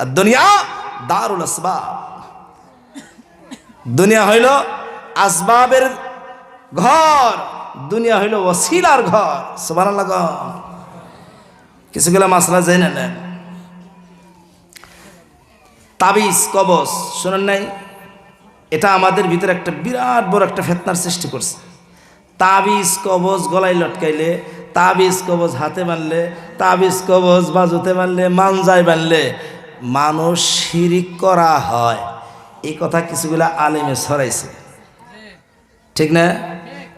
আর দুনিয়া দারুল আসবাব। দুনিয়া হইল আসবাবের ঘর, দুনিয়া হইল ওসিলার ঘর। লাগা কিছুগুলো মাসলা জেনে নেন। তাবিজ কবচ শোনেন নাই? এটা আমাদের ভিতরে একটা বিরাট বড় একটা ফেতনার সৃষ্টি করছে। তাবিজ, কবজ গলায় লটকাইলে, তাবিজ, কবজ হাতে বানলে, তাবিজ, কবজ বাজুতে বানলে, মানজায় বানলে মানুষ শিরিক করা হয়। এই কথা কিছুগুলা আলেমে ছড়াইছে ঠিক না?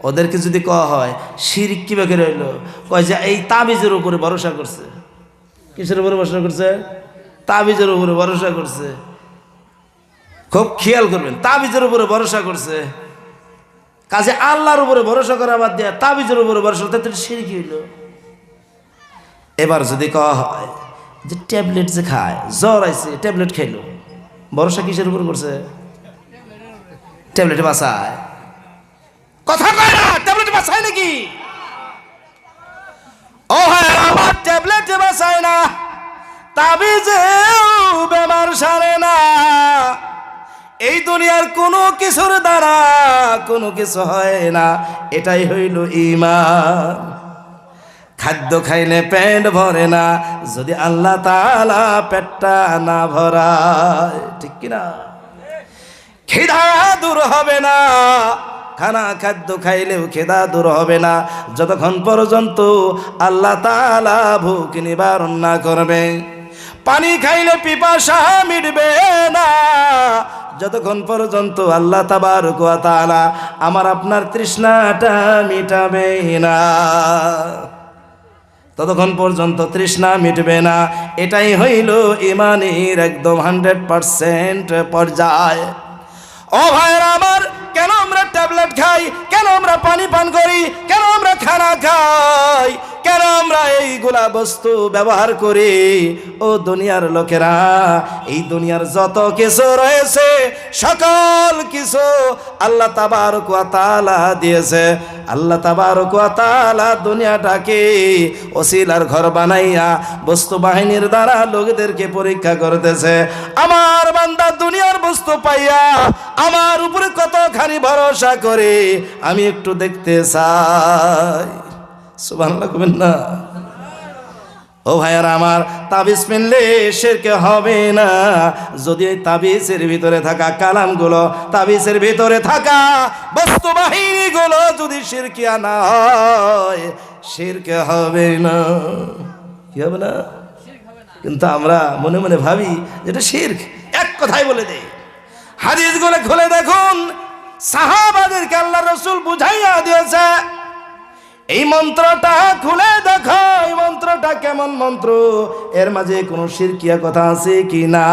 ওদেরকে যদি কওয়া হয়, শিরিক কীভাবে রইল কয় যে এই তাবিজের উপরে ভরসা করছে। কিসের উপরে ভরসা করছে? তাবিজের উপরে ভরসা করছে। খুব খেয়াল করবেন, তাবিজের উপরে ভরসা করছে। কাজে আল্লাহর উপরে ভরসা করা বাদ দেয়া তাবিজের উপরে ভরসা করতে সিঁড়ি কি হইল। এবার যদি কওয়া হয় যে ট্যাবলেট যে খায়, জ্বর আইছে, ট্যাবলেট খাইলো। ভরসা কিসের উপর করছে? ট্যাবলেট বাসায়। কথা কয় না, ট্যাবলেট বাসায় নাকি? ও হ্যাঁ আমার ট্যাবলেট বাসায় না, তাবিজেও বেমার সারে না। এই দুনিয়ার কোনো কিছুর দ্বারা কোনো কিছু হয় না, এটাই হইল ইমান খাদ্য খাইলে পেট ভরে না, যদি আল্লাহ তালা পেটটা না ভরায়, ঠিক কিনা? খিদা দূর হবে না, খানা খাদ্য খাইলেও খেদা দূর হবে না, যতক্ষণ পর্যন্ত আল্লাহ তালা ভুক নিবারণ না করবে। পানি খাইলে পিপাসা মিটবে না, যতক্ষণ পর্যন্ত আল্লাহ তাবার তালা আমার আপনার তৃষ্ণাটা মিটাবে না। ততক্ষণ পর্যন্ত তৃষ্ণা মিটবে না। এটাই হইল ইমানির একদম হান্ড্রেড পারসেন্ট পর্যায়। ও ভাইয়ের আমার, কেন আমরা ট্যাবলেট খাই? কেন আমরা পানি পান করি? কেন আমরা খানা খাই? এইগুলা বস্তু ব্যবহার করে। ও দুনিয়ার লোকেরা, এই দুনিয়ার যত কিছু রয়েছে, সকল কিছু আল্লাহ তাবার তালা দিয়েছে। আল্লাহ তাবার তালা দুনিয়াটাকে ওসিলার ঘর বানাইয়া, বস্তু বাহিনীর দ্বারা লোকদেরকে পরীক্ষা করতেছে। আমার বান্দা দুনিয়ার বস্তু পাইয়া, আমার উপরে কতখানি ভরসা করে, আমি একটু দেখতে চাই। সুবাহ না? ও ভাইয়ার আমার তাবিজ পিনলে শেরকে হবে না। যদি এই তাবিজের ভিতরে থাকা কালামগুলো, তাবিজের ভিতরে থাকা বস্তু বাহিনীগুলো যদি শিরকিয়া না হয়, শিরকে হবে না। কি হবে না? কিন্তু আমরা মনে মনে ভাবি যেটা শির্ক। এক কথাই বলে দেই, হাদিসগুলো খুলে দেখুন। সাহাবাদেরকে আল্লাহ রসুল বুঝাইয়া দিয়েছে, এই মন্ত্রটা খুলে দেখো। কেমন মন্ত্র? এর মাঝে কোনো শিরকিয়া কথা আছে কি না?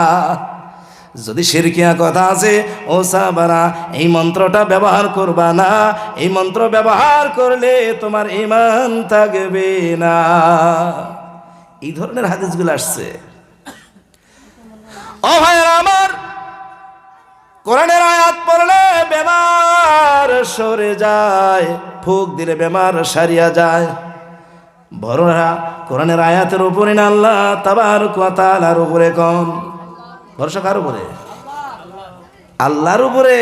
যদি শিরকিয়া কথা আছে, ও সাবারা এই মন্ত্রটা ব্যবহার করবা না। এই মন্ত্র ব্যবহার করলে তোমার ইমান থাকবে না। এই ধরনের হাদিসগুলো আসছে। ও ভাইয়েরা আমার, কোরআনের আয়াত পড়লে বেমার সরে যায়, ফুক দিলে বেমার সারিয়া যায়। বড়রা কোরআনের আয়াতের উপরে না আল্লাহ তাবার তালার উপরে কম। ভরসা কার উপরে? আল্লাহর উপরে।